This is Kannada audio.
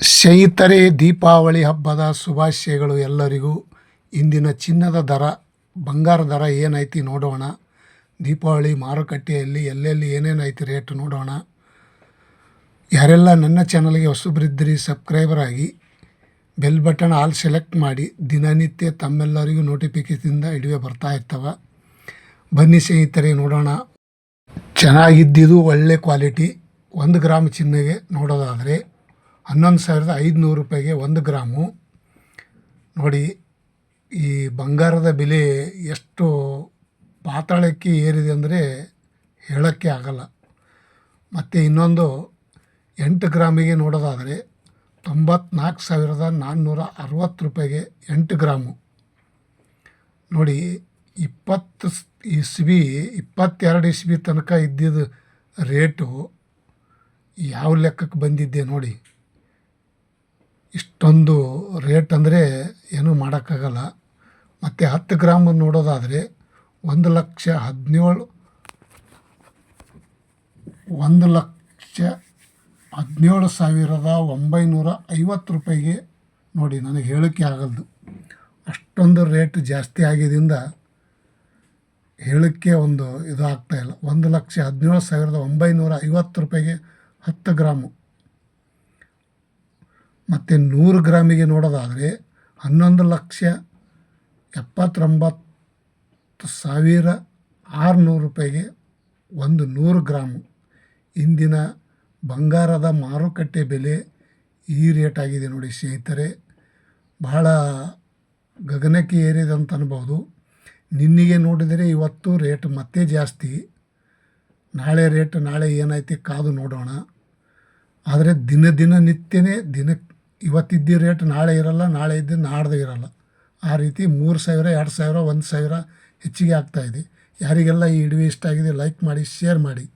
ಸ್ನೇಹಿತರೆ, ದೀಪಾವಳಿ ಹಬ್ಬದ ಶುಭಾಶಯಗಳು ಎಲ್ಲರಿಗೂ. ಇಂದಿನ ಚಿನ್ನದ ದರ, ಬಂಗಾರ ದರ ಏನೈತಿ ನೋಡೋಣ. ದೀಪಾವಳಿ ಮಾರುಕಟ್ಟೆಯಲ್ಲಿ ಎಲ್ಲೆಲ್ಲಿ ಏನೇನು ಐತಿ ರೇಟ್ ನೋಡೋಣ. ಯಾರೆಲ್ಲ ನನ್ನ ಚಾನಲ್ಗೆ ಹೊಸಬ್ರಿದ್ದಿರಿ, ಸಬ್ಸ್ಕ್ರೈಬರ್ ಆಗಿ ಬೆಲ್ ಬಟನ್ ಆಲ್ ಸೆಲೆಕ್ಟ್ ಮಾಡಿ. ದಿನನಿತ್ಯ ತಮ್ಮೆಲ್ಲರಿಗೂ ನೋಟಿಫಿಕೇಶನಿಂದ ಇಡುವೆ ಬರ್ತಾ ಇರ್ತವೆ. ಬನ್ನಿ ಸ್ನೇಹಿತರೆ, ನೋಡೋಣ. ಚೆನ್ನಾಗಿದ್ದಿದ್ದು ಒಳ್ಳೆ ಕ್ವಾಲಿಟಿ. ಒಂದು ಗ್ರಾಮ್ ಚಿನ್ನಗೆ ನೋಡೋದಾದರೆ ಹನ್ನೊಂದು ಸಾವಿರದ ಐದುನೂರು ರೂಪಾಯಿಗೆ ಒಂದು ಗ್ರಾಮು. ನೋಡಿ, ಈ ಬಂಗಾರದ ಬೆಲೆ ಎಷ್ಟು ಪಾತಾಳಕ್ಕೆ ಏರಿದೆ ಅಂದರೆ ಹೇಳೋಕ್ಕೆ ಆಗಲ್ಲ. ಮತ್ತು ಇನ್ನೊಂದು ಎಂಟು ಗ್ರಾಮಿಗೆ ನೋಡೋದಾದರೆ ತೊಂಬತ್ನಾಲ್ಕು ಸಾವಿರದ ನಾನ್ನೂರ ಅರವತ್ತು ರೂಪಾಯಿಗೆ ಎಂಟು ಗ್ರಾಮು. ನೋಡಿ, ಇಪ್ಪತ್ತು ಇಸ್ ಇಸ್ವಿ ಇಪ್ಪತ್ತೆರಡು ಇಸ್ವಿ ತನಕ ಇದ್ದಿದ್ದು ರೇಟು ಯಾವ ಲೆಕ್ಕಕ್ಕೆ ಬಂದಿದ್ದೆ ನೋಡಿ. ಇಷ್ಟೊಂದು ರೇಟ್ ಅಂದರೆ ಏನೂ ಮಾಡೋಕ್ಕಾಗಲ್ಲ. ಮತ್ತು ಹತ್ತು ಗ್ರಾಮ್ ನೋಡೋದಾದರೆ ಒಂದು ಲಕ್ಷ ಹದಿನೇಳು, ಒಂದು ಲಕ್ಷ ಹದಿನೇಳು ಸಾವಿರದ ಒಂಬೈನೂರ ಐವತ್ತು ರೂಪಾಯಿಗೆ ನೋಡಿ ನನಗೆ ಹೇಳೋಕ್ಕೆ ಆಗಲ್ದು. ಅಷ್ಟೊಂದು ರೇಟ್ ಜಾಸ್ತಿ ಆಗಿದ್ದರಿಂದ ಹೇಳೋಕ್ಕೆ ಒಂದು ಇದು ಆಗ್ತಾಯಿಲ್ಲ ಒಂದು ಲಕ್ಷ ಹದಿನೇಳು ಸಾವಿರದ ಒಂಬೈನೂರ ಐವತ್ತು ರೂಪಾಯಿಗೆ ಹತ್ತು ಗ್ರಾಮು. ಮತ್ತು ನೂರು ಗ್ರಾಮಿಗೆ ನೋಡೋದಾದರೆ ಹನ್ನೊಂದು ಲಕ್ಷ ಎಪ್ಪತ್ತೊಂಬತ್ತು ಸಾವಿರ ಆರುನೂರು ರೂಪಾಯಿಗೆ ಒಂದು ನೂರು ಗ್ರಾಮು. ಇಂದಿನ ಬಂಗಾರದ ಮಾರುಕಟ್ಟೆ ಬೆಲೆ ಈ ರೇಟ್ ಆಗಿದೆ ನೋಡಿ ಸ್ನೇಹಿತರೆ. ಬಹಳ ಗಗನಕ್ಕೆ ಏರಿದೆ ಅಂತ ಅನ್ಬೋದು. ನಿನ್ನಿಗೆ ನೋಡಿದರೆ ಇವತ್ತು ರೇಟ್ ಮತ್ತೆ ಜಾಸ್ತಿ. ನಾಳೆ ರೇಟ್ ನಾಳೆ ಏನೈತಿ ಕಾದು ನೋಡೋಣ. ಆದರೆ ದಿನ ದಿನ ನಿತ್ಯನೇ ದಿನ ಇವತ್ತಿದ್ದ ರೇಟ್, ನಾಳೆ ಇರಲ್ಲ, ನಾಳೆ ಇದ್ದ ನಾಡ್ದು ಇರಲ್ಲ. ಆ ರೀತಿ ಮೂರು ಸಾವಿರ, ಎರಡು ಸಾವಿರ, ಒಂದು ಸಾವಿರ ಹೆಚ್ಚಿಗೆ ಆಗ್ತಾಯಿದೆ ಯಾರಿಗೆಲ್ಲ ಈ ವಿಡಿಯೋ ಇಷ್ಟ ಆಗಿದೆ ಲೈಕ್ ಮಾಡಿ ಶೇರ್ ಮಾಡಿ.